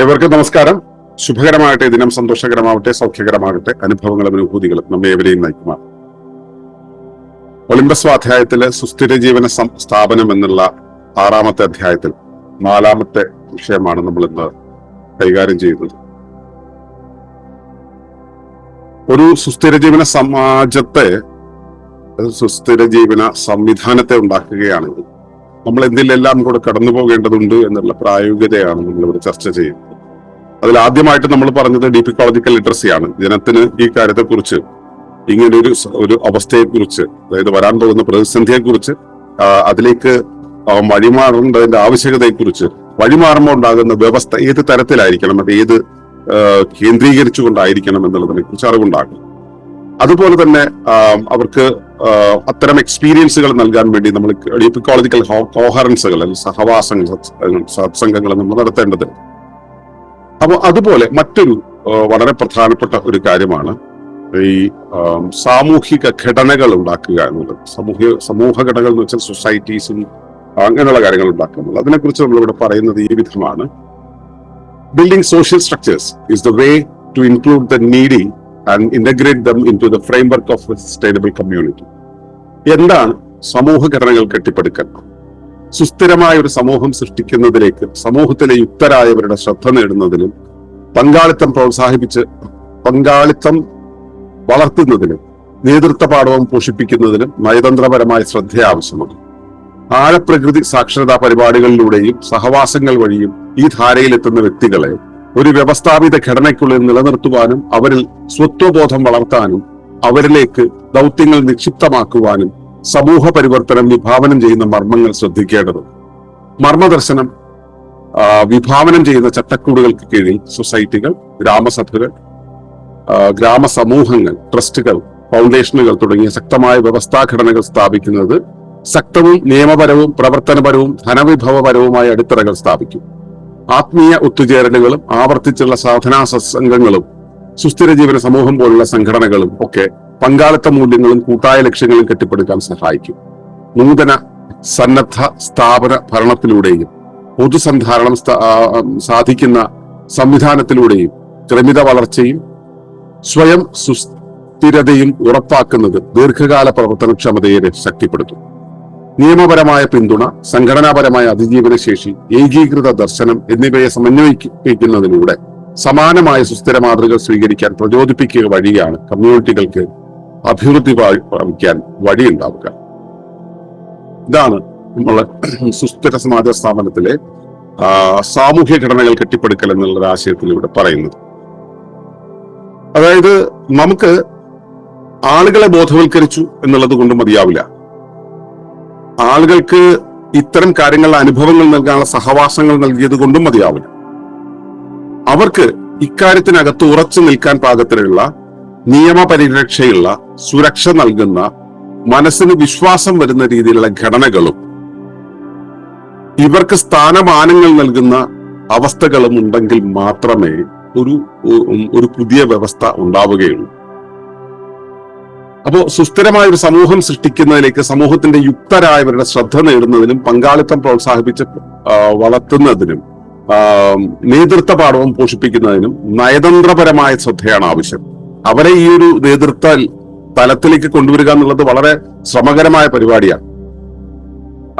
ഏവർക്കും നമസ്കാരം. ശുഭകരമാകട്ടെ ദിനം സന്തോഷകരമാവട്ടെ സൗഖ്യകരമാകട്ടെ അനുഭവങ്ങളും അനുഭൂതികളും നമ്മെ ഏവരെയും നയിക്കുമാണ് ഒളിമ്പസ് അധ്യായത്തിലെ സുസ്ഥിര ജീവന സ്ഥാപനം എന്നുള്ള ആറാമത്തെ അധ്യായത്തിൽ നാലാമത്തെ വിഷയമാണ് നമ്മൾ ഇന്ന് കൈകാര്യം ചെയ്യുന്നത്. ഒരു സുസ്ഥിര ജീവന സമാജത്തെ സുസ്ഥിര ജീവന സംവിധാനത്തെ ഉണ്ടാക്കുകയാണെങ്കിൽ നമ്മൾ എന്തിലെല്ലാം കൂടെ കടന്നു പോകേണ്ടതുണ്ട് എന്നുള്ള പ്രായോഗികതയാണ് നമ്മൾ ഇവിടെ ചർച്ച ചെയ്യുന്നത്. അതിൽ ആദ്യമായിട്ട് നമ്മൾ പറഞ്ഞത് ഡീപിക്കോളജിക്കൽ ലിറ്ററസിയാണ് ജനത്തിന് ഈ കാര്യത്തെക്കുറിച്ച് ഇങ്ങനെ ഒരു ഒരു അവസ്ഥയെക്കുറിച്ച് അതായത് വരാൻ പോകുന്ന പ്രതിസന്ധിയെക്കുറിച്ച് അതിലേക്ക് വഴിമാറേണ്ടതിന്റെ ആവശ്യകതയെക്കുറിച്ച് വഴിമാറുമ്പോൾ ഉണ്ടാകുന്ന വ്യവസ്ഥ ഏത് തരത്തിലായിരിക്കണം അത് ഏത് കേന്ദ്രീകരിച്ചുകൊണ്ടായിരിക്കണം എന്നുള്ളതിനെ കുറിച്ച് അറിവുണ്ടാകും അതുപോലെ തന്നെ അവർക്ക് അത്തരം എക്സ്പീരിയൻസുകൾ നൽകാൻ വേണ്ടി നമ്മൾ ഇക്കോളജിക്കൽ കോഹറൻസുകൾ അല്ലെങ്കിൽ സഹവാസങ്ങൾ സത്സംഗങ്ങൾ, നമ്മൾ നടത്തേണ്ടത്. അപ്പോൾ അതുപോലെ മറ്റൊരു വളരെ പ്രധാനപ്പെട്ട ഒരു കാര്യമാണ് ഈ സാമൂഹിക ഘടനകൾ ഉണ്ടാക്കുക എന്നുള്ളത്. സമൂഹ സമൂഹ ഘടനകൾ എന്ന് വെച്ചാൽ സൊസൈറ്റീസും അങ്ങനെയുള്ള കാര്യങ്ങൾ ഉണ്ടാക്കുക എന്നുള്ളത്. അതിനെക്കുറിച്ച് നമ്മളിവിടെ പറയുന്നത് ഈ വിധമാണ്. Building social structures is the way to include the needy and integrate them into the framework of sustainable community എന്താണ് സമൂഹ ഘടനകൾ കെട്ടിപ്പടുക്കൽ? സുസ്ഥിരമായ ഒരു സമൂഹം സൃഷ്ടിക്കുന്നതിലേക്ക് സമൂഹത്തിലെ യുക്തരായവരുടെ ശ്രദ്ധ നേടുന്നതിലും പങ്കാളിത്തം പ്രോത്സാഹിപ്പിച്ച് പങ്കാളിത്തം വളർത്തുന്നതിനും നേതൃത്വ പാഠവും പോഷിപ്പിക്കുന്നതിനും നയതന്ത്രപരമായ ശ്രദ്ധ ആവശ്യമാണ്. ആഴപ്രകൃതി സാക്ഷരതാ പരിപാടികളിലൂടെയും സഹവാസങ്ങൾ വഴിയും ഈ ധാരയിലെത്തുന്ന വ്യക്തികളെ ഒരു വ്യവസ്ഥാപിത ഘടനയ്ക്കുള്ളിൽ നിലനിർത്തുവാനും അവരിൽ സ്വത്വബോധം വളർത്താനും അവരിലേക്ക് ദൗത്യങ്ങൾ നിക്ഷിപ്തമാക്കുവാനും സമൂഹ പരിവർത്തനം വിഭാവനം ചെയ്യുന്ന മർമ്മങ്ങൾ ശ്രദ്ധിക്കേണ്ടത്. മർമ്മദർശനം വിഭാവനം ചെയ്യുന്ന ചട്ടക്കൂടുകൾക്ക് കീഴിൽ സൊസൈറ്റികൾ ഗ്രാമസഭകൾ ഗ്രാമസമൂഹങ്ങൾ ട്രസ്റ്റുകൾ ഫൗണ്ടേഷനുകൾ തുടങ്ങിയ ശക്തമായ വ്യവസ്ഥാഘടനകൾ സ്ഥാപിക്കുന്നത് ശക്തവും നിയമപരവും പ്രവർത്തനപരവും ധനവിഭവപരവുമായ അടിത്തറകൾ സ്ഥാപിക്കും. ആത്മീയ ഒത്തുചേരലുകളും ആവർത്തിച്ചുള്ള സാധനാ സത്സംഗങ്ങളും സുസ്ഥിര ജീവന സമൂഹം പോലുള്ള സംഘടനകളും ഒക്കെ പങ്കാളിത്ത മൂല്യങ്ങളും കൂട്ടായ ലക്ഷ്യങ്ങളും കെട്ടിപ്പടുക്കാൻ സഹായിക്കും. നൂതന സന്നദ്ധ സ്ഥാപന ഭരണത്തിലൂടെയും പൊതുസന്ധാരണം സാധിക്കുന്ന സംവിധാനത്തിലൂടെയും ക്രമിത വളർച്ചയും സ്വയം സുസ്ഥിരതയും ഉറപ്പാക്കുന്നത് ദീർഘകാല പ്രവർത്തനക്ഷമതയെ ശക്തിപ്പെടുത്തും. നിയമപരമായ പിന്തുണ സംഘടനാപരമായ അതിജീവന ശേഷി ഏകീകൃത ദർശനം എന്നിവയെ സമന്വയിപ്പിക്കുന്നതിലൂടെ സമാനമായ സുസ്ഥിര മാതൃകകൾ സ്വീകരിക്കാൻ പ്രചോദിപ്പിക്കുക വഴിയാണ് കമ്മ്യൂണിറ്റികൾക്ക് അഭിവൃദ്ധി പ്രാ- പ്രാപിക്കാൻ വഴിയുണ്ടാവുക. ഇതാണ് നമ്മൾ സുസ്ഥിര സമാജ സ്ഥാപനത്തിലെ സാമൂഹ്യ ഘടനകൾ കെട്ടിപ്പടുക്കൽ എന്നുള്ള ആശയത്തിലൂടെ പറയുന്നത്. അതായത് നമുക്ക് ആളുകളെ ബോധവൽക്കരിച്ചു എന്നുള്ളത് കൊണ്ട് മതിയാവില്ല. ആളുകൾക്ക് ഇത്തരം കാര്യങ്ങൾ അനുഭവങ്ങൾ നൽകാനുള്ള സഹവാസങ്ങൾ നൽകിയത് കൊണ്ടും മതിയാവില്ല. അവർക്ക് ഇക്കാര്യത്തിനകത്ത് ഉറച്ചു നിൽക്കാൻ പാകത്തിലുള്ള നിയമപരിരക്ഷയുള്ള സുരക്ഷ നൽകുന്ന മനസ്സിന് വിശ്വാസം വരുന്ന രീതിയിലുള്ള ഘടനകളും ഇവർക്ക് സ്ഥാനമാനങ്ങൾ നൽകുന്ന അവസ്ഥകളും ഉണ്ടെങ്കിൽ മാത്രമേ ഒരു ഒരു പുതിയ വ്യവസ്ഥ ഉണ്ടാവുകയുള്ളൂ. അപ്പോ സുസ്ഥിരമായ ഒരു സമൂഹം സൃഷ്ടിക്കുന്നതിലേക്ക് സമൂഹത്തിന്റെ യുക്തരായവരുടെ ശ്രദ്ധ നേടുന്നതിനും പങ്കാളിത്തം പ്രോത്സാഹിപ്പിച്ച് വളർത്തുന്നതിനും നേതൃത്വ പാഠവും പോഷിപ്പിക്കുന്നതിനും നയതന്ത്രപരമായ ശ്രദ്ധയാണ് ആവശ്യം. അവരെ ഈ ഒരു നേതൃത്വ തലത്തിലേക്ക് കൊണ്ടുവരിക എന്നുള്ളത് വളരെ ശ്രമകരമായ പരിപാടിയാണ്.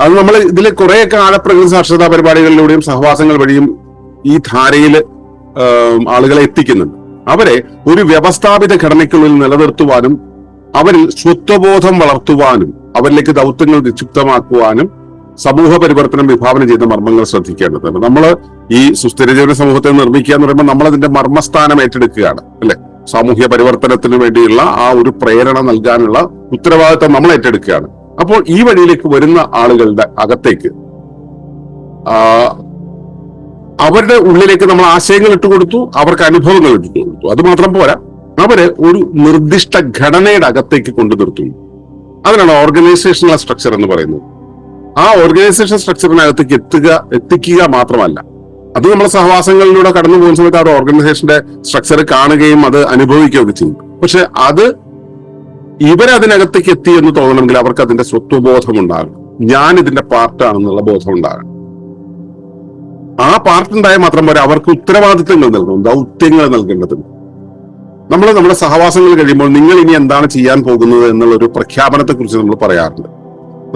അത് നമ്മൾ ഇതിൽ കുറെയൊക്കെ ആഴപ്രകൃതി സാക്ഷരതാ പരിപാടികളിലൂടെയും സഹവാസങ്ങൾ വഴിയും ഈ ധാരയിൽ ആളുകളെ എത്തിക്കുന്നുണ്ട്. അവരെ ഒരു വ്യവസ്ഥാപിത ഘടനയ്ക്കുള്ളിൽ നിലനിർത്തുവാനും അവരിൽ സ്വത്വബോധം വളർത്തുവാനും അവരിലേക്ക് ദൗത്യങ്ങൾ നിക്ഷിപ്തമാക്കുവാനും സമൂഹ പരിവർത്തനം വിഭാവനം ചെയ്യുന്ന മർമ്മങ്ങൾ ശ്രദ്ധിക്കേണ്ടതുണ്ട് നമ്മൾ ഈ സുസ്ഥിര ജീവന സമൂഹത്തെ നിർമ്മിക്കുക എന്ന് പറയുമ്പോൾ നമ്മൾ അതിന്റെ മർമ്മസ്ഥാനം ഏറ്റെടുക്കുകയാണ് അല്ലെ? സാമൂഹ്യ പരിവർത്തനത്തിന് വേണ്ടിയുള്ള ആ ഒരു പ്രേരണ നൽകാനുള്ള ഉത്തരവാദിത്തം നമ്മൾ ഏറ്റെടുക്കുകയാണ്. അപ്പോൾ ഈ വഴിയിലേക്ക് വരുന്ന ആളുകളുടെ അകത്തേക്ക് അവരുടെ ഉള്ളിലേക്ക് നമ്മൾ ആശയങ്ങൾ ഇട്ടുകൊടുത്തു അവർക്ക് അനുഭവങ്ങൾ ഇട്ടു കൊടുത്തു അത് മാത്രം പോരാ. അവരെ ഒരു നിർദ്ദിഷ്ട ഘടനയുടെ അകത്തേക്ക് കൊണ്ടു നിർത്തുന്നു അതിനാണ് ഓർഗനൈസേഷണൽ സ്ട്രക്ചർ എന്ന് പറയുന്നത്. ആ ഓർഗനൈസേഷൻ സ്ട്രക്ചറിനകത്തേക്ക് എത്തുക എത്തിക്കുക മാത്രമല്ല. അത് നമ്മൾ സഹവാസങ്ങളിലൂടെ കടന്നു പോകുന്ന സമയത്ത് ആ ഓർഗനൈസേഷന്റെ സ്ട്രക്ചർ കാണുകയും അത് അനുഭവിക്കുകയൊക്കെ ചെയ്യും. പക്ഷെ അത് ഇവരതിനകത്തേക്ക് എത്തി എന്ന് തോന്നണമെങ്കിൽ അവർക്ക് അതിന്റെ സ്വത്വബോധം ഉണ്ടാകണം ഞാൻ ഇതിന്റെ പാർട്ടാണെന്നുള്ള ബോധം ഉണ്ടാകണം ആ പാർട്ടുണ്ടായാൽ മാത്രം പോരാ അവർക്ക് ഉത്തരവാദിത്തങ്ങൾ നൽകണം ദൗത്യങ്ങൾ നൽകേണ്ടതുണ്ട്. നമ്മൾ നമ്മുടെ സഹവാസങ്ങൾ കഴിയുമ്പോൾ നിങ്ങൾ ഇനി എന്താണ് ചെയ്യാൻ പോകുന്നത് എന്നുള്ള ഒരു പ്രഖ്യാപനത്തെ കുറിച്ച് നമ്മൾ പറയാറുണ്ട്.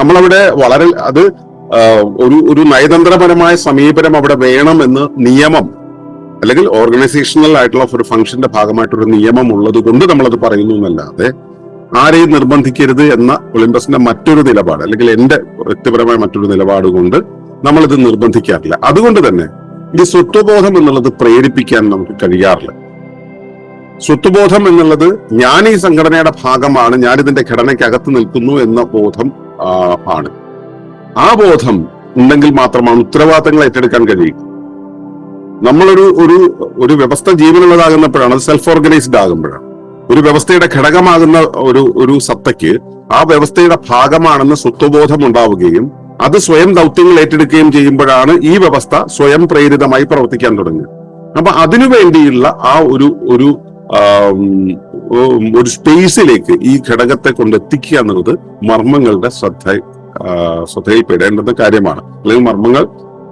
നമ്മളവിടെ വളരെ അത് ഒരു ഒരു നയതന്ത്രപരമായ സമീപനം അവിടെ വേണം എന്ന് നിയമം അല്ലെങ്കിൽ ഓർഗനൈസേഷണൽ ആയിട്ടുള്ള ഒരു ഫംഗ്ഷന്റെ ഭാഗമായിട്ടൊരു നിയമം ഉള്ളത് കൊണ്ട് നമ്മളത് പറയുന്നു എന്നല്ലാതെ ആരെയും നിർബന്ധിക്കരുത് എന്ന ഒളിമ്പസിന്റെ മറ്റൊരു നിലപാട് അല്ലെങ്കിൽ എന്റെ വ്യക്തിപരമായ മറ്റൊരു നിലപാട് കൊണ്ട് നമ്മളിത് നിർബന്ധിക്കാറില്ല. അതുകൊണ്ട് തന്നെ ഈ സ്വത്വബോധം എന്നുള്ളത് പ്രേരിപ്പിക്കാൻ നമുക്ക് കഴിയാറില്ല. സ്വത്വബോധം എന്നുള്ളത് ഞാൻ ഈ സംഘടനയുടെ ഭാഗമാണ് ഞാൻ ഇതിന്റെ ഘടനയ്ക്കകത്ത് നിൽക്കുന്നു എന്ന ബോധം ആണ്. ആ ബോധം ഉണ്ടെങ്കിൽ മാത്രമാണ് ഉത്തരവാദിത്തങ്ങൾ ഏറ്റെടുക്കാൻ കഴിയുക. നമ്മളൊരു ഒരു ഒരു വ്യവസ്ഥ ജീവനുള്ളതാകുന്നപ്പോഴാണ് സെൽഫ് ഓർഗനൈസ്ഡ് ആകുമ്പോഴാണ്. ഒരു വ്യവസ്ഥയുടെ ഘടകമാകുന്ന ഒരു ഒരു സത്തയ്ക്ക് ആ വ്യവസ്ഥയുടെ ഭാഗമാണെന്ന് സ്വത്വബോധം ഉണ്ടാവുകയും അത് സ്വയം ദൗത്യങ്ങൾ ഏറ്റെടുക്കുകയും ചെയ്യുമ്പോഴാണ് ഈ വ്യവസ്ഥ സ്വയം പ്രേരിതമായി പ്രവർത്തിക്കാൻ തുടങ്ങുക. അപ്പൊ അതിനു വേണ്ടിയുള്ള ആ ഒരു ഒരു ഒരു സ്പേസിലേക്ക് ഈ ഘടകത്തെ കൊണ്ടെത്തിക്കുക എന്നുള്ളത് മർമ്മങ്ങളുടെ ശ്രദ്ധ ശ്രദ്ധയിൽപ്പെടേണ്ടുന്ന കാര്യമാണ്. അല്ലെങ്കിൽ മർമ്മങ്ങൾ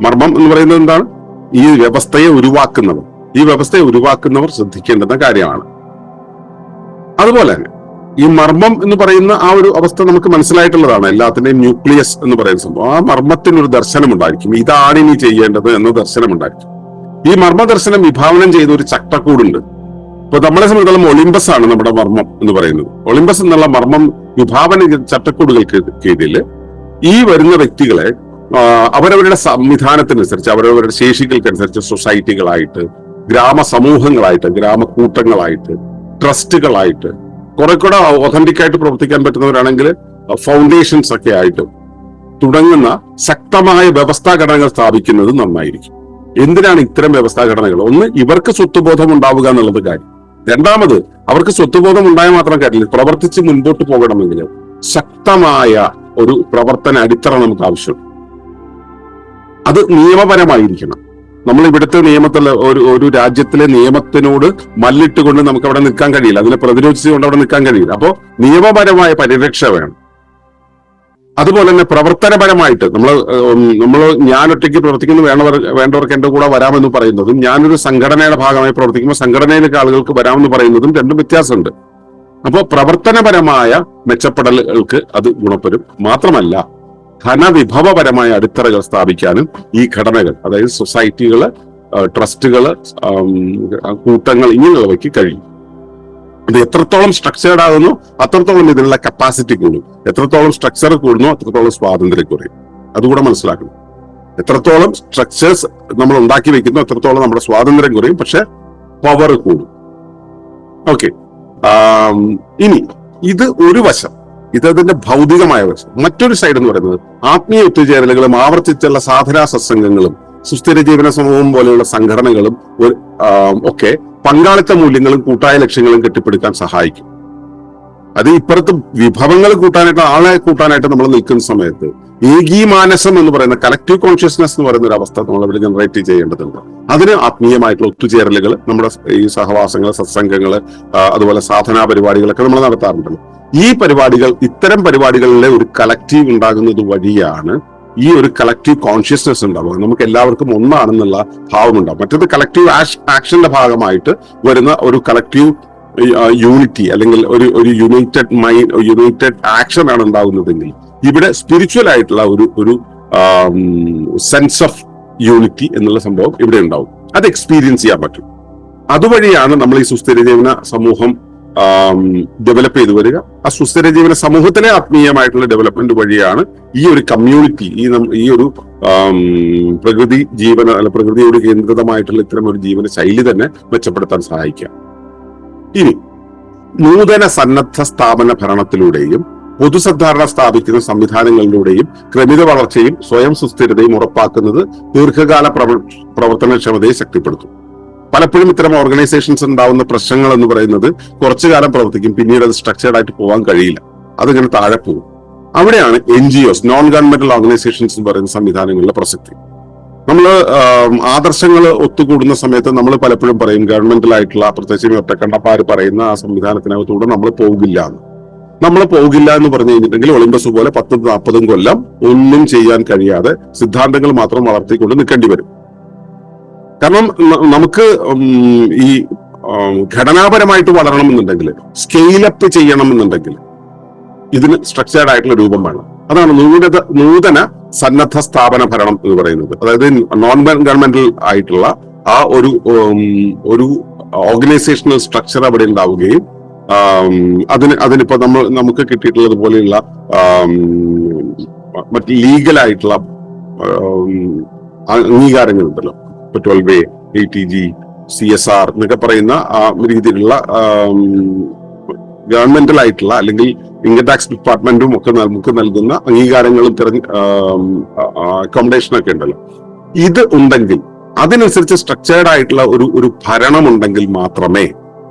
മർമ്മം എന്ന് പറയുന്നത് എന്താണ്? ഈ വ്യവസ്ഥയെ ഉരുവാക്കുന്നവർ ഈ വ്യവസ്ഥയെ ഉരുവാക്കുന്നവർ ശ്രദ്ധിക്കേണ്ടുന്ന കാര്യമാണ്. അതുപോലെ തന്നെ ഈ മർമ്മം എന്ന് പറയുന്ന ആ ഒരു അവസ്ഥ നമുക്ക് മനസ്സിലായിട്ടുള്ളതാണ്. എല്ലാത്തിന്റെയും ന്യൂക്ലിയസ് എന്ന് പറയുന്ന സംഭവം. ആ മർമ്മത്തിനൊരു ദർശനം ഉണ്ടായിരിക്കും ഇതാണ് ഇനി ചെയ്യേണ്ടത് എന്ന ദർശനം ഉണ്ടായിരിക്കും ഈ മർമ്മ ദർശനം വിഭാവനം ചെയ്ത ഒരു ചട്ടക്കൂടുണ്ട്. ഇപ്പൊ നമ്മളെ സംബന്ധിച്ചിടത്തോളം ഒളിമ്പസ് ആണ് നമ്മുടെ മർമ്മം എന്ന് പറയുന്നത്. ഒളിമ്പസ് എന്നുള്ള മർമ്മം വിഭാവന ചട്ടക്കൂടുകൾക്ക് കീഴിൽ ഈ വരുന്ന വ്യക്തികളെ അവരവരുടെ സംവിധാനത്തിനനുസരിച്ച് അവരവരുടെ ശേഷികൾക്കനുസരിച്ച് സൊസൈറ്റികളായിട്ട് ഗ്രാമ സമൂഹങ്ങളായിട്ട് ഗ്രാമക്കൂട്ടങ്ങളായിട്ട് ട്രസ്റ്റുകളായിട്ട് കുറെ കൂടെ ഒതന്റിക് ആയിട്ട് പ്രവർത്തിക്കാൻ പറ്റുന്നവരാണെങ്കിൽ ഫൗണ്ടേഷൻസ് ഒക്കെ ആയിട്ട് തുടങ്ങുന്ന ശക്തമായ വ്യവസ്ഥാ ഘടനകൾ സ്ഥാപിക്കുന്നത് നന്നായിരിക്കും. എന്തിനാണ് ഇത്തരം വ്യവസ്ഥാ ഘടനകൾ? ഒന്ന് ഇവർക്ക് സ്വത്വബോധം ഉണ്ടാവുക എന്നുള്ളത് കാര്യം. രണ്ടാമത് അവർക്ക് സ്വത്വബോധം ഉണ്ടായാൽ മാത്രം കാര്യമില്ല പ്രവർത്തിച്ച് മുൻപോട്ട് പോകണമെങ്കിൽ ശക്തമായ ഒരു പ്രവർത്തന അടിത്തറ നമുക്ക് ആവശ്യമുണ്ട് അത് നിയമപരമായിരിക്കണം. നമ്മൾ ഇവിടുത്തെ നിയമത്തിൽ ഒരു ഒരു രാജ്യത്തിലെ നിയമത്തിനോട് മല്ലിട്ടുകൊണ്ട് നമുക്ക് അവിടെ നിൽക്കാൻ കഴിയില്ല. അതിനെ പ്രതിരോധിച്ചുകൊണ്ട് അവിടെ നിൽക്കാൻ കഴിയില്ല. അപ്പോൾ നിയമപരമായ പരിരക്ഷ വേണം. അതുപോലെ തന്നെ പ്രവർത്തനപരമായിട്ട് നമ്മൾ നമ്മൾ ഞാൻ ഒറ്റയ്ക്ക് പ്രവർത്തിക്കുന്ന വേണ്ടവർ വേണ്ടവർക്ക് എന്റെ കൂടെ വരാമെന്ന് പറയുന്നതും ഞാനൊരു സംഘടനയുടെ ഭാഗമായി പ്രവർത്തിക്കുമ്പോൾ സംഘടനയിലേക്ക് ആളുകൾക്ക് വരാമെന്ന് പറയുന്നതും രണ്ടും വ്യത്യാസമുണ്ട്. അപ്പോൾ പ്രവർത്തനപരമായ മെച്ചപ്പെടലുകൾക്ക് അത് ഗുണപ്പെടും. മാത്രമല്ല ധനവിഭവപരമായ അടിത്തറകൾ സ്ഥാപിക്കാനും ഈ ഘടനകൾ അതായത് സൊസൈറ്റികൾ ട്രസ്റ്റുകൾ കൂട്ടങ്ങൾ ഇങ്ങനെയുള്ളവയ്ക്ക് കഴിയും. ഇത് എത്രത്തോളം സ്ട്രക്ചേർഡ് ആകുന്നു അത്രത്തോളം ഇതിനുള്ള കപ്പാസിറ്റി കൂടും. എത്രത്തോളം സ്ട്രക്ചർ കൂടുന്നു അത്രത്തോളം സ്വാതന്ത്ര്യം കുറയും. അതുകൂടെ മനസ്സിലാക്കണം. എത്രത്തോളം സ്ട്രക്ചേഴ്സ് നമ്മൾ ഉണ്ടാക്കി വെക്കുന്നു അത്രത്തോളം നമ്മുടെ സ്വാതന്ത്ര്യം കുറയും പക്ഷെ പവർ കൂടും. ഓക്കെ ഇനി ഇത് ഒരു വശം. ഇത് അതിന്റെ ഭൗതികമായ വശം. മറ്റൊരു സൈഡ് എന്ന് പറയുന്നത് ആത്മീയ ഒത്തുചേരലുകളും ആവർത്തിച്ചുള്ള സാധനാ സത്സംഗങ്ങളും സുസ്ഥിര ജീവന സമൂഹം പോലെയുള്ള സംഘടനകളും ഒക്കെ പങ്കാളിത്ത മൂല്യങ്ങളും കൂട്ടായ ലക്ഷ്യങ്ങളും കെട്ടിപ്പടുക്കാൻ സഹായിക്കും. അത് ഇപ്പുറത്ത് വിഭവങ്ങൾ കൂട്ടാനായിട്ട് ആളെ കൂട്ടാനായിട്ട് നമ്മൾ നിൽക്കുന്ന സമയത്ത് ഏകീമാനസം എന്ന് പറയുന്ന കളക്റ്റീവ് കോൺഷ്യസ്നെസ് എന്ന് പറയുന്ന ഒരു അവസ്ഥ നമ്മൾ ഇവിടെ ജനറേറ്റ് ചെയ്യേണ്ടതുണ്ട്. അതിന് ആത്മീയമായിട്ടുള്ള ഒത്തുചേരലുകൾ നമ്മുടെ ഈ സഹവാസങ്ങൾ സത്സംഗങ്ങൾ അതുപോലെ സാധനാ പരിപാടികളൊക്കെ നമ്മൾ നടത്താറുണ്ടല്ലോ. ഈ പരിപാടികൾ ഇത്തരം പരിപാടികളിലെ ഒരു കളക്റ്റീവ് ഉണ്ടാകുന്നത് വഴിയാണ് ഈ ഒരു കളക്റ്റീവ് കോൺഷ്യസ്നെസ് ഉണ്ടാവുക നമുക്ക് എല്ലാവർക്കും ഒന്നാണെന്നുള്ള ഭാവമുണ്ടാവും. മറ്റത് കളക്റ്റീവ് ആക്ഷന്റെ ഭാഗമായിട്ട് വരുന്ന ഒരു കളക്റ്റീവ് യൂണിറ്റി അല്ലെങ്കിൽ ഒരു ഒരു യുണൈറ്റഡ് മൈൻഡ് യുണൈറ്റഡ് ആക്ഷൻ ആണ് ഉണ്ടാകുന്നതെങ്കിൽ ഇവിടെ സ്പിരിച്വൽ ആയിട്ടുള്ള ഒരു ഒരു സെൻസ് ഓഫ് യൂണിറ്റി എന്നുള്ള സംഭവം ഇവിടെ ഉണ്ടാവും. അത് എക്സ്പീരിയൻസ് ചെയ്യാൻ പറ്റും. അതുവഴിയാണ് നമ്മൾ ഈ സുസ്ഥിര ജീവന സമൂഹം ഡെവലപ്പ് ചെയ്തു വരിക. ആ സുസ്ഥിര ജീവന സമൂഹത്തിലെ ആത്മീയമായിട്ടുള്ള ഡെവലപ്മെന്റ് വഴിയാണ് ഈ ഒരു കമ്മ്യൂണിറ്റി ഈ ഈ ഒരു പ്രകൃതി ജീവന അല്ല പ്രകൃതിയോട് കേന്ദ്രിതമായിട്ടുള്ള ഇത്തരം ഒരു ജീവന ശൈലി തന്നെ മെച്ചപ്പെടുത്താൻ സഹായിക്കാം ഇനി നൂതന സന്നദ്ധ സ്ഥാപന ഭരണത്തിലൂടെയും പൊതുസദ്ധാരണ സ്ഥാപിക്കുന്ന സംവിധാനങ്ങളിലൂടെയും ക്രമിത വളർച്ചയും സ്വയം സുസ്ഥിരതയും ഉറപ്പാക്കുന്നത് ദീർഘകാല പ്രവ- പ്രവർത്തനക്ഷമതയെ ശക്തിപ്പെടുത്തും. പലപ്പോഴും ഇത്തരം ഓർഗനൈസേഷൻസ് ഉണ്ടാവുന്ന പ്രശ്നങ്ങൾ എന്ന് പറയുന്നത് കുറച്ചു കാലം പ്രവർത്തിക്കും. പിന്നീട് അത് സ്ട്രക്ചേർഡ് ആയിട്ട് പോകാൻ കഴിയില്ല. അതിങ്ങനെ താഴെ പോകും. അവിടെയാണ് N G Os non governmental organisations എന്ന് പറയുന്ന സംവിധാനങ്ങളിലെ പ്രസക്തി. നമ്മൾ ആദർശങ്ങൾ ഒത്തുകൂടുന്ന സമയത്ത് നമ്മൾ പലപ്പോഴും പറയും ഗവൺമെന്റലായിട്ടുള്ള പ്രത്യേകിച്ച് ഒറ്റക്കണ്ടപ്പാർ പറയുന്ന ആ സംവിധാനത്തിനകത്തൂടെ നമ്മൾ പോകില്ല എന്ന്. നമ്മൾ പോകില്ല എന്ന് പറഞ്ഞു കഴിഞ്ഞിട്ടുണ്ടെങ്കിൽ ഒളിമ്പസ് പോലെ പത്തും നാൽപ്പതും കൊല്ലം ഒന്നും ചെയ്യാൻ കഴിയാതെ സിദ്ധാന്തങ്ങൾ മാത്രം വളർത്തിക്കൊണ്ട് നിൽക്കേണ്ടി വരും. കാരണം നമുക്ക് ഈ ഘടനാപരമായിട്ട് വളരണമെന്നുണ്ടെങ്കിൽ സ്കെയിലപ്പ് ചെയ്യണമെന്നുണ്ടെങ്കിൽ ഇതിന് സ്ട്രക്ചേർഡ് ആയിട്ടുള്ള രൂപം വേണം. അതാണ് നൂതന നൂതന സന്നദ്ധ സ്ഥാപന ഭരണം എന്ന് പറയുന്നത്. അതായത് നോൺ ഗവൺമെന്റൽ ആയിട്ടുള്ള ആ ഒരു ഒരു ഓർഗനൈസേഷണൽ സ്ട്രക്ചർ അവിടെ ഉണ്ടാവുകയും അതിന് അതിനിപ്പോ നമ്മൾ നമുക്ക് കിട്ടിയിട്ടുള്ളത് പോലെയുള്ള മറ്റ് ലീഗലായിട്ടുള്ള അംഗീകാരങ്ങളുണ്ടല്ലോ. ഇപ്പൊ twelve A T G C S R എന്നൊക്കെ പറയുന്ന രീതിയിലുള്ള ഗവൺമെന്റൽ ആയിട്ടുള്ള അല്ലെങ്കിൽ ഇൻകം ടാക്സ് ഡിപ്പാർട്ട്മെന്റും ഒക്കെ നമുക്ക് നൽകുന്ന അംഗീകാരങ്ങളും തിരഞ്ഞ് അക്കോമഡേഷൻ ഒക്കെ ഉണ്ടല്ലോ. ഇത് ഉണ്ടെങ്കിൽ അതിനനുസരിച്ച് സ്ട്രക്ചേർഡ് ആയിട്ടുള്ള ഒരു ഒരു ഭരണം ഉണ്ടെങ്കിൽ മാത്രമേ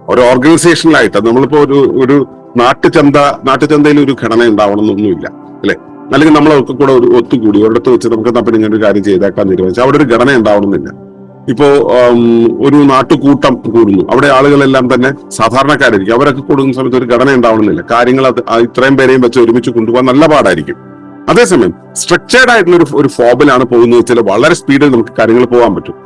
ഒരു ഓർഗനൈസേഷനിലായിട്ട് നമ്മളിപ്പോ ഒരു ഒരു നാട്ടുചന്ത നാട്ടുചന്തയിൽ ഒരു ഘടന ഉണ്ടാവണം എന്നൊന്നുമില്ല അല്ലെ? അല്ലെങ്കിൽ നമ്മളൊക്കെ കൂടെ ഒരു ഒത്തുകൂടി ഒരിടത്ത് വെച്ച് നമുക്ക് പിന്നെ ഇങ്ങനെ ഒരു കാര്യം ചെയ്തേക്കാൻ തീരുമാനിച്ചു അവിടെ ഒരു ഘടന ഉണ്ടാവണമെന്നില്ല. ഇപ്പോ ഒരു നാട്ടുകൂട്ടം കൂടുന്നു. അവിടെ ആളുകളെല്ലാം തന്നെ സാധാരണക്കാരായിരിക്കും. അവരൊക്കെ കൂടുന്ന സമയത്ത് ഒരു ഘടന ഉണ്ടാവണമെന്നില്ല. കാര്യങ്ങൾ അത് ഇത്രയും പേരെയും വെച്ച് ഒരുമിച്ച് കൊണ്ടുപോകാൻ നല്ല പാടായിരിക്കും. അതേസമയം സ്ട്രക്ചേർഡ് ആയിട്ടുള്ള ഒരു ഫോബിലാണ് പോകുന്നത് വെച്ചാൽ വളരെ സ്പീഡിൽ നമുക്ക് കാര്യങ്ങൾ പോകാൻ പറ്റും.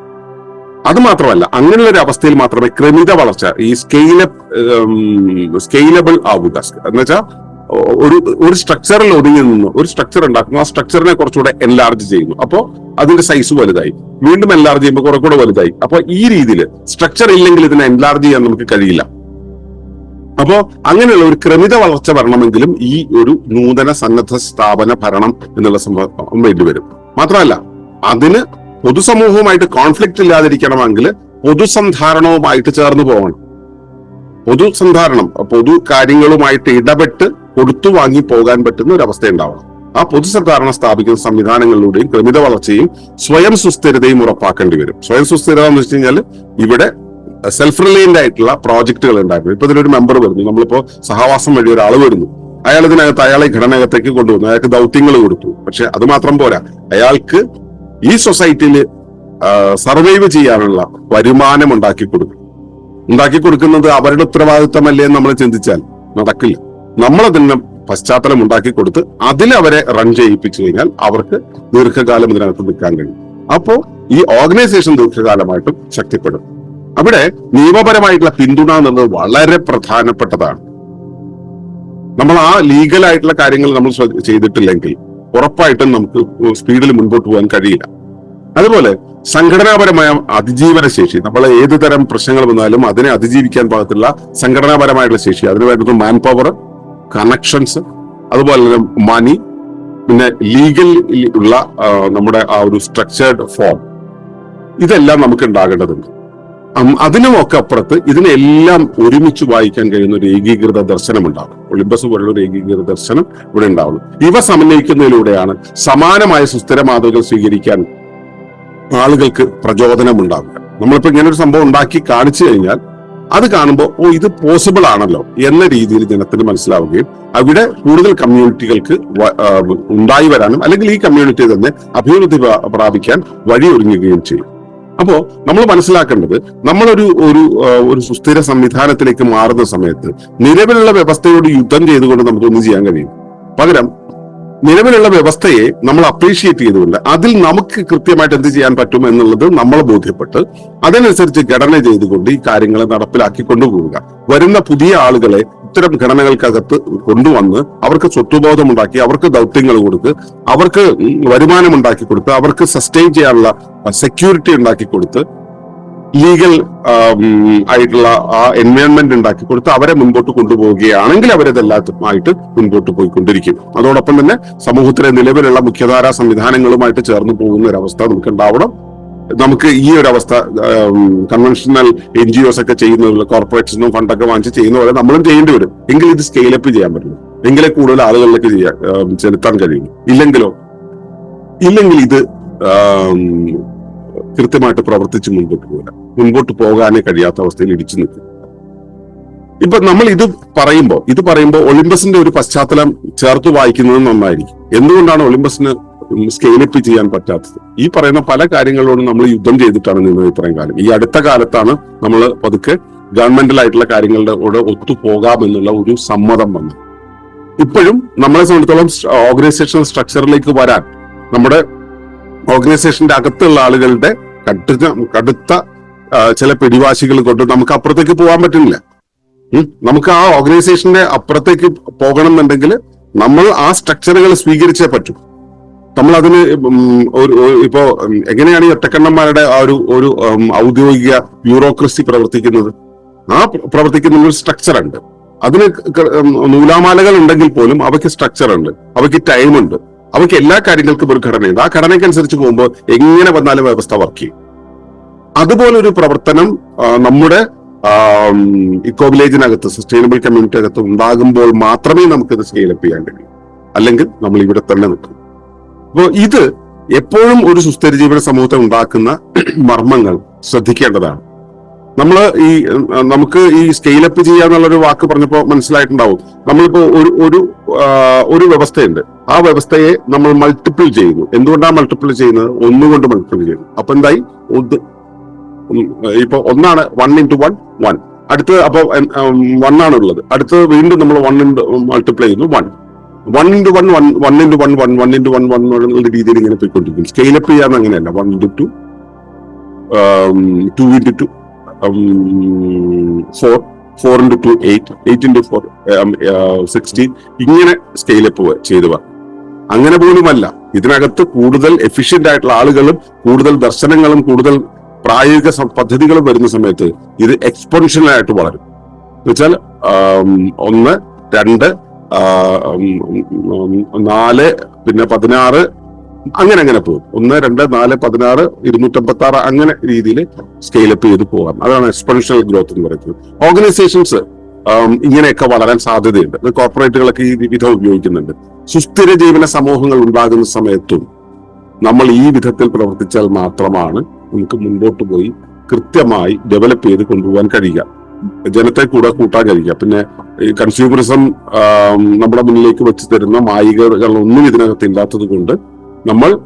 അത് മാത്രമല്ല അങ്ങനെയുള്ള ഒരു അവസ്ഥയിൽ മാത്രമേ ക്രമിത വളർച്ച ഈ സ്കെയിലപ്പ് സ്കെയിലബിൾ ആവുക. എന്ന് വെച്ചാൽ ഒരു ഒരു സ്ട്രക്ചറിൽ ഒതുങ്ങി നിന്ന് ഒരു സ്ട്രക്ചർ ഉണ്ടാക്കുന്നു. ആ സ്ട്രക്ചറിനെ കുറച്ചുകൂടെ എൻലാർജ് ചെയ്യുന്നു. അപ്പോൾ അതിന്റെ സൈസ് വലുതായി. വീണ്ടും എൻലാർജ് ചെയ്യുമ്പോൾ കുറെ കൂടെ വലുതായി. അപ്പൊ ഈ രീതിയിൽ സ്ട്രക്ചർ ഇല്ലെങ്കിൽ ഇതിനെ എൻലാർജ് ചെയ്യാൻ നമുക്ക് കഴിയില്ല. അപ്പോ അങ്ങനെയുള്ള ഒരു ക്രമിത വളർച്ച വരണമെങ്കിലും ഈ ഒരു നൂതന സന്നദ്ധ സ്ഥാപന ഭരണം എന്നുള്ള സംഭവം വേണ്ടിവരും മാത്രമല്ല അതിന് പൊതുസമൂഹവുമായിട്ട് കോൺഫ്ലിക്റ്റ് ഇല്ലാതിരിക്കണമെങ്കിൽ പൊതുസന്ധാരണവുമായിട്ട് ചേർന്ന് പോകണം. പൊതുസന്ധാരണം പൊതു കാര്യങ്ങളുമായിട്ട് ഇടപെട്ട് കൊടുത്തു വാങ്ങി പോകാൻ പറ്റുന്ന ഒരു അവസ്ഥ ഉണ്ടാവണം. ആ പൊതുസദ്ധാരണ സ്ഥാപിക്കുന്ന സംവിധാനങ്ങളിലൂടെയും ക്രമിത വളർച്ചയും സ്വയം സുസ്ഥിരതയും ഉറപ്പാക്കേണ്ടി വരും. സ്വയം സുസ്ഥിരത എന്ന് വെച്ച് കഴിഞ്ഞാൽ ഇവിടെ സെൽഫ് റിലയന്റ് ആയിട്ടുള്ള പ്രോജക്റ്റുകൾ ഉണ്ടായിരുന്നു. ഇപ്പൊ ഇതിലൊരു മെമ്പർ വരുന്നു. നമ്മളിപ്പോ സഹവാസം വഴി ഒരാൾ വരുന്നു. അയാൾ ഇതിനകത്ത് അയാളെ ഘടനകത്തേക്ക് കൊണ്ടുവന്നു. അയാൾക്ക് ദൗത്യങ്ങൾ കൊടുത്തു. പക്ഷെ അത് മാത്രം പോരാ. അയാൾക്ക് ഈ സൊസൈറ്റിയിൽ സർവൈവ് ചെയ്യാനുള്ള വരുമാനം ഉണ്ടാക്കി കൊടുക്കും. ഉണ്ടാക്കി കൊടുക്കുന്നത് അവരുടെ ഉത്തരവാദിത്തമല്ലേ എന്ന് നമ്മൾ ചിന്തിച്ചാൽ നടക്കില്ല. നമ്മൾ അതിന് പശ്ചാത്തലം ഉണ്ടാക്കി കൊടുത്ത് അതിൽ അവരെ റൺ ചെയ്യിപ്പിച്ചു കഴിഞ്ഞാൽ അവർക്ക് ദീർഘകാലം ഇതിനകത്ത് നിൽക്കാൻ കഴിയും. അപ്പോ ഈ ഓർഗനൈസേഷൻ ദീർഘകാലമായിട്ടും ശക്തിപ്പെടും. അവിടെ നിയമപരമായിട്ടുള്ള പിന്തുണ എന്നുള്ളത് വളരെ പ്രധാനപ്പെട്ടതാണ്. നമ്മൾ ആ ലീഗലായിട്ടുള്ള കാര്യങ്ങൾ നമ്മൾ ചെയ്തിട്ടില്ലെങ്കിൽ ഉറപ്പായിട്ടും നമുക്ക് സ്പീഡിൽ മുൻപോട്ട് പോകാൻ കഴിയില്ല. അതുപോലെ സംഘടനാപരമായ അതിജീവന ശേഷി നമ്മൾ ഏത് തരം പ്രശ്നങ്ങൾ വന്നാലും അതിനെ അതിജീവിക്കാൻ പാകത്തുള്ള സംഘടനാപരമായിട്ടുള്ള ശേഷി അതിന് വേണ്ടത് മാൻ പവർ കണക്ഷൻസ് അതുപോലെ തന്നെ മണി പിന്നെ ലീഗൽ ഉള്ള നമ്മുടെ ആ ഒരു സ്ട്രക്ചേർഡ് ഫോം ഇതെല്ലാം നമുക്ക് ഉണ്ടാകേണ്ടതുണ്ട്. അതിനുമൊക്കെ അപ്പുറത്ത് ഇതിനെല്ലാം ഒരുമിച്ച് വായിക്കാൻ കഴിയുന്ന ഒരു ഏകീകൃത ദർശനം ഉണ്ടാകും ഒളിമ്പസ് പോലുള്ള ഒരു ഏകീകൃത ദർശനം ഇവിടെ ഉണ്ടാവുന്നു ഇവ സമന്വയിക്കുന്നതിലൂടെയാണ് സമാനമായ സുസ്ഥിര മാതൃകൾ സ്വീകരിക്കാൻ ആളുകൾക്ക് പ്രചോദനം ഉണ്ടാവുക നമ്മളിപ്പോ ഇങ്ങനെ ഒരു സംഭവം ഉണ്ടാക്കി കാണിച്ചു കഴിഞ്ഞാൽ അത് കാണുമ്പോൾ ഓ ഇത് പോസിബിൾ ആണല്ലോ എന്ന രീതിയിൽ ജനത്തിന് മനസ്സിലാവുകയും അവിടെ കൂടുതൽ കമ്മ്യൂണിറ്റികൾക്ക് ഉണ്ടായി വരാനും അല്ലെങ്കിൽ ഈ കമ്മ്യൂണിറ്റി തന്നെ അഭിവൃദ്ധി പ്രാ- പ്രാപിക്കാൻ വഴിയൊരുങ്ങുകയും ചെയ്യും. അപ്പോ നമ്മൾ മനസ്സിലാക്കേണ്ടത് നമ്മളൊരു ഒരു ഒരു സുസ്ഥിര സംവിധാനത്തിലേക്ക് മാറുന്ന സമയത്ത് നിലവിലുള്ള വ്യവസ്ഥയോട് യുദ്ധം ചെയ്തുകൊണ്ട് നമുക്കൊന്നും ചെയ്യാൻ കഴിയും. പകരം നിലവിലുള്ള വ്യവസ്ഥയെ നമ്മൾ അപ്രീഷിയേറ്റ് ചെയ്തുകൊണ്ട് അതിൽ നമുക്ക് കൃത്യമായിട്ട് എന്ത് ചെയ്യാൻ പറ്റും എന്നുള്ളത് നമ്മൾ ബോധ്യപ്പെട്ട് അതിനനുസരിച്ച് ഘടന ചെയ്തുകൊണ്ട് ഈ കാര്യങ്ങളെ നടപ്പിലാക്കി കൊണ്ടുപോവുക. വരുന്ന പുതിയ ആളുകളെ ഇത്തരം ഘടനകൾക്കകത്ത് കൊണ്ടുവന്ന് അവർക്ക് സ്വത്വബോധം ഉണ്ടാക്കി അവർക്ക് ദൗത്യങ്ങൾ കൊടുത്ത് അവർക്ക് വരുമാനം ഉണ്ടാക്കി കൊടുത്ത് അവർക്ക് സസ്റ്റെയിൻ ചെയ്യാനുള്ള സെക്യൂരിറ്റി ഉണ്ടാക്കി കൊടുത്ത് ലീഗൽ ആയിട്ടുള്ള ആ എൻവയോൺമെന്റ് ഉണ്ടാക്കി കൊടുത്ത് അവരെ മുൻപോട്ട് കൊണ്ടുപോവുകയാണെങ്കിൽ അവരതെല്ലാത്തുമായിട്ട് മുൻപോട്ട് പോയിക്കൊണ്ടിരിക്കും. അതോടൊപ്പം തന്നെ സമൂഹത്തിലെ നിലവിലുള്ള മുഖ്യധാരാ സംവിധാനങ്ങളുമായിട്ട് ചേർന്ന് പോകുന്ന ഒരവസ്ഥ നമുക്ക് ഉണ്ടാവണം നമുക്ക് ഈ ഒരു അവസ്ഥ കൺവെൻഷണൽ എൻ ജി ഒസ് ഒക്കെ ചെയ്യുന്ന കോർപ്പറേറ്റ്സിനും ഫണ്ടൊക്കെ വാങ്ങിച്ച് ചെയ്യുന്ന പോലെ നമ്മളും ചെയ്യേണ്ടി വരും. എങ്കിൽ ഇത് സ്കെയിലപ്പ് ചെയ്യാൻ പറ്റുള്ളൂ. എങ്കിലേ കൂടുതൽ ആളുകളിലേക്ക് ചെയ്യാൻ ചെലുത്താൻ കഴിയും. ഇല്ലെങ്കിലോ? ഇല്ലെങ്കിൽ ഇത് കൃത്യമായിട്ട് പ്രവർത്തിച്ച് മുൻപോട്ട് പോകില്ല മുൻപോട്ട് പോകാനേ കഴിയാത്ത അവസ്ഥയിൽ ഇടിച്ചു നിൽക്കും. ഇപ്പൊ നമ്മൾ ഇത് പറയുമ്പോൾ ഇത് പറയുമ്പോൾ ഒളിമ്പസിന്റെ ഒരു പശ്ചാത്തലം ചേർത്ത് വായിക്കുന്നത് നന്നായിരിക്കും. എന്തുകൊണ്ടാണ് ഒളിമ്പസിന് സ്കെയിലപ്പ് ചെയ്യാൻ പറ്റാത്തത്? ഈ പറയുന്ന പല കാര്യങ്ങളോടും നമ്മൾ യുദ്ധം ചെയ്തിട്ടാണ് നിന്നത് ഇത്രയും കാലം ഈ അടുത്ത കാലത്താണ് നമ്മൾ പതുക്കെ ഗവൺമെന്റൽ ആയിട്ടുള്ള കാര്യങ്ങളുടെ കൂടെ ഒത്തുപോകാം എന്നുള്ള ഒരു സമ്മതം വന്നത്. ഇപ്പോഴും നമ്മളെ സംബന്ധിച്ചോളം ഓർഗനൈസേഷൻ സ്ട്രക്ചറിലേക്ക് വരാൻ നമ്മുടെ ഓർഗനൈസേഷന്റെ അകത്തുള്ള ആളുകളുടെ കടുത്ത കടുത്ത ചില പിടിവാശികൾ കൊണ്ട് നമുക്ക് അപ്പുറത്തേക്ക് പോകാൻ പറ്റുന്നില്ല. നമുക്ക് ആ ഓർഗനൈസേഷന്റെ അപ്പുറത്തേക്ക് പോകണം എന്നുണ്ടെങ്കിൽ നമ്മൾ ആ സ്ട്രക്ചറുകൾ സ്വീകരിച്ചേ പറ്റൂ. നമ്മൾ അതിന് ഇപ്പോ എങ്ങനെയാണ് ഈ ഒറ്റക്കണ്ണന്മാരുടെ ആ ഒരു ഒരു ഔദ്യോഗിക ബ്യൂറോക്രസി പ്രവർത്തിക്കുന്നത്? ആ പ്രവർത്തിക്കുന്ന ഒരു സ്ട്രക്ചർ ഉണ്ട് അതിന് നൂലാമാലകൾ ഉണ്ടെങ്കിൽ പോലും അവയ്ക്ക് സ്ട്രക്ചർ ഉണ്ട് അവയ്ക്ക് ടൈം ഉണ്ട് അവയ്ക്ക് എല്ലാ കാര്യങ്ങൾക്കും ഒരു ഘടനയുണ്ട്. ആ ഘടനയ്ക്കനുസരിച്ച് പോകുമ്പോൾ എങ്ങനെ വന്നാലും വ്യവസ്ഥ വർക്ക് ചെയ്യും. അതുപോലെ ഒരു പ്രവർത്തനം നമ്മുടെ ഇക്കോ വില്ലേജിനകത്ത് സസ്റ്റൈനബിൾ കമ്മ്യൂണിറ്റി അകത്ത് ഉണ്ടാകുമ്പോൾ മാത്രമേ നമുക്കിത് സ്കെയിലപ്പ് ചെയ്യാൻ കഴിയൂ. അല്ലെങ്കിൽ നമ്മൾ ഇവിടെ തന്നെ നിൽക്കും. അപ്പോൾ ഇത് എപ്പോഴും ഒരു സുസ്ഥിര ജീവിത സമൂഹത്തെ ഉണ്ടാക്കുന്ന മർമ്മങ്ങൾ ശ്രദ്ധിക്കേണ്ടതാണ്. നമ്മൾ ഈ നമുക്ക് ഈ സ്കെയിലപ്പ് ചെയ്യാന്നുള്ളൊരു വാക്ക് പറഞ്ഞപ്പോൾ മനസ്സിലായിട്ടുണ്ടാവും. നമ്മളിപ്പോ ഒരു ഒരു ഒരു വ്യവസ്ഥയുണ്ട്. ആ വ്യവസ്ഥയെ നമ്മൾ മൾട്ടിപ്പിൾ ചെയ്യുന്നു. എന്തുകൊണ്ടാണ് മൾട്ടിപ്പിൾ ചെയ്യുന്നത്? ഒന്നുകൊണ്ട് മൾട്ടിപ്പിൾ ചെയ്യുന്നു. അപ്പൊ എന്തായി? ഇപ്പൊ ഒന്നാണ് വൺ ഇന്റു വൺ വൺ അടുത്ത് അപ്പൊ വൺ ആണ് ഉള്ളത്. അടുത്ത് വീണ്ടും നമ്മൾ വൺ ഇന്റു മൾട്ടിപ്ലൈ ചെയ്യുന്നു one one into one one one into one one one into one one എന്നുള്ള രീതിയിൽ ഇങ്ങനെ പോയിക്കൊണ്ടിരിക്കും സ്കെയിലപ്പ് ചെയ്യാൻ അങ്ങനെയല്ല. One into two two into two four four into two eight eight into four sixteen ഇങ്ങനെ scale up ചെയ്തു വാ. അങ്ങനെ പോലുമല്ല. ഇതിനകത്ത് കൂടുതൽ എഫിഷ്യന്റ് ആയിട്ടുള്ള ആളുകളും കൂടുതൽ ദർശനങ്ങളും കൂടുതൽ പ്രായോഗിക പദ്ധതികളും വരുന്ന സമയത്ത് ഇത് എക്സ്പൊൻഷ്യൽ ആയിട്ട് വളരും. എന്നുവെച്ചാൽ ഒന്ന് രണ്ട് നാല് പിന്നെ പതിനാറ് അങ്ങനെ അങ്ങനെ പോകും. ഒന്ന് രണ്ട് നാല് പതിനാറ് ഇരുന്നൂറ്റമ്പത്തി ആറ് അങ്ങനെ രീതിയിൽ സ്കെയിലപ്പ് ചെയ്ത് പോകാം. അതാണ് എക്സ്പെൻഷ്യൽ ഗ്രോത്ത് എന്ന് പറയുന്നത്. ഓർഗനൈസേഷൻസ് ഇങ്ങനെയൊക്കെ വളരാൻ സാധ്യതയുണ്ട്. കോർപ്പറേറ്റുകളൊക്കെ ഈ വിധം ഉപയോഗിക്കുന്നുണ്ട്. സുസ്ഥിര ജീവന സമൂഹങ്ങൾ ഉണ്ടാകുന്ന സമയത്തും നമ്മൾ ഈ വിധത്തിൽ പ്രവർത്തിച്ചാൽ മാത്രമാണ് നമുക്ക് മുൻപോട്ട് പോയി കൃത്യമായി ഡെവലപ്പ് ചെയ്ത് കൊണ്ടുപോകാൻ കഴിയുക. ജനത്തെ കൂടെ കൂട്ടാൻ കഴിയുക. പിന്നെ ഈ കൺസ്യൂമറിസം നമ്മുടെ മുന്നിലേക്ക് വെച്ച് തരുന്ന മായികകളൊന്നും ഇതിനകത്ത് ഇല്ലാത്തത് കൊണ്ട് നമ്മൾ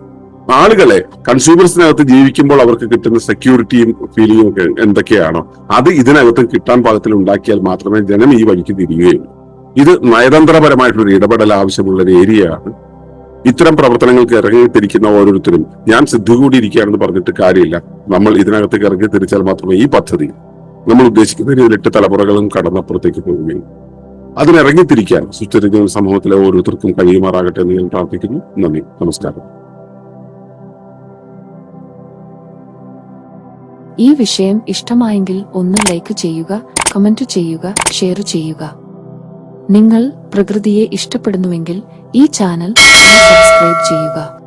ആളുകളെ കൺസ്യൂമേഴ്സിനകത്ത് ജീവിക്കുമ്പോൾ അവർക്ക് കിട്ടുന്ന സെക്യൂരിറ്റിയും ഫീലിംഗും ഒക്കെ എന്തൊക്കെയാണോ അത് ഇതിനകത്ത് കിട്ടാൻ പാകത്തിൽ ഉണ്ടാക്കിയാൽ മാത്രമേ ജനം ഈ വഴിക്ക് തിരിയുകയുള്ളൂ. ഇത് നയതന്ത്രപരമായിട്ടൊരു ഇടപെടൽ ആവശ്യമുള്ള ഒരു ഏരിയയാണ് ഇത്തരം പ്രവർത്തനങ്ങൾക്ക് ഇറങ്ങിത്തിരിക്കുന്ന ഓരോരുത്തരും ഞാൻ സിദ്ധുകൂടിയിരിക്കുകയാണെന്ന് പറഞ്ഞിട്ട് കാര്യമില്ല. നമ്മൾ ഇതിനകത്തേക്ക് ഇറങ്ങി തിരിച്ചാൽ മാത്രമേ ഈ പദ്ധതി നമ്മൾ ഉദ്ദേശിക്കുന്ന രീതിയിൽ എട്ട് തലമുറകളും കടന്നപ്പുറത്തേക്ക് പോവുകയും അതിനിറങ്ങിത്തിരിക്കാൻ സുസ്ഥിര സമൂഹത്തിലെ ഓരോരുത്തർക്കും കഴിയുമാറാകട്ടെ എന്ന് ഞാൻ പ്രാർത്ഥിക്കുന്നു. നന്ദി. നമസ്കാരം. ഈ വിഷയം ഇഷ്ടമായെങ്കിൽ ഒന്ന് ലൈക്ക് ചെയ്യുക കമന്റ് ചെയ്യുക ഷെയർ ചെയ്യുക. നിങ്ങൾ പ്രകൃതിയെ ഇഷ്ടപ്പെടുന്നുവെങ്കിൽ ഈ ചാനൽ സബ്സ്ക്രൈബ് ചെയ്യുക.